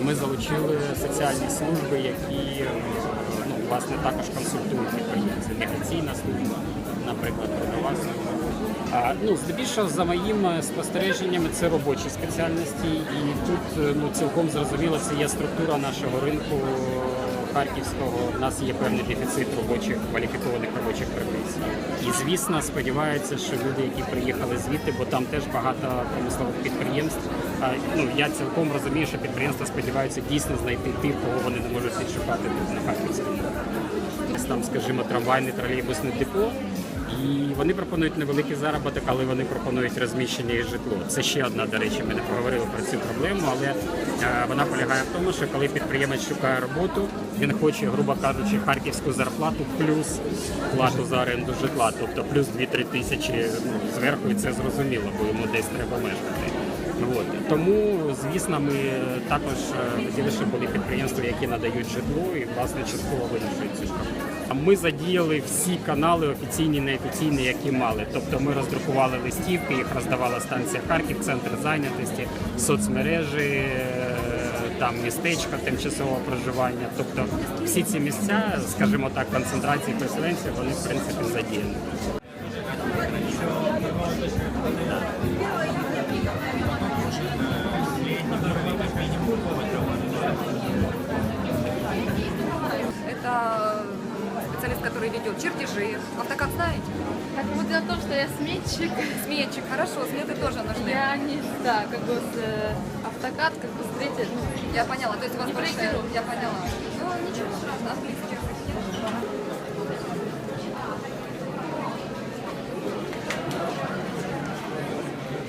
Ми залучили соціальні служби, які е, ну, власне також консультують підприємців. Міграційна служба, наприклад, трудова служба. Ну, здебільшого, за моїми спостереженнями, це робочі спеціальності, і тут е, ну, цілком зрозуміло, це є структура нашого ринку харківського. У нас є певний дефіцит робочих кваліфікованих робочих професій. І звісно, сподіваються, що люди, які приїхали звідти, бо там теж багато промислових підприємств. Ну я цілком розумію, що підприємства сподіваються дійсно знайти тих, кого вони не можуть відшукати на харківському. Там, скажімо, трамвайне тролейбусне депо. І вони пропонують невеликий заробіток, але вони пропонують розміщення і житло. Це ще одна, до речі, ми не поговорили про цю проблему, але е, вона полягає в тому, що коли підприємець шукає роботу, він хоче, грубо кажучи, харківську зарплату плюс плату за оренду житла, тобто плюс 2-3 тисячі ну, зверху, і це зрозуміло, бо йому десь треба мешкати. От. Тому, звісно, ми також е, хотіли, щоб були підприємства, які надають житло і власне частково вирішують цю проблему. Ми задіяли всі канали офіційні, неофіційні, які мали. Тобто ми роздрукували листівки, їх роздавала станція Харків, центр зайнятості, соцмережі, е, там містечка тимчасового проживання. Тобто всі ці місця, скажімо так, концентрації переселенців, вони в принципі задіяні. Специалист, который ведет чертежи. Автокад знаете? Так вот дело в том, что я сметчик. Сметчик, хорошо, сметы тоже нужны. Я не, да, как бы с, э, автокад, как бы с третьей, ну, Я поняла, то есть у вас большая... Я поняла. Ну, ничего страшного, английский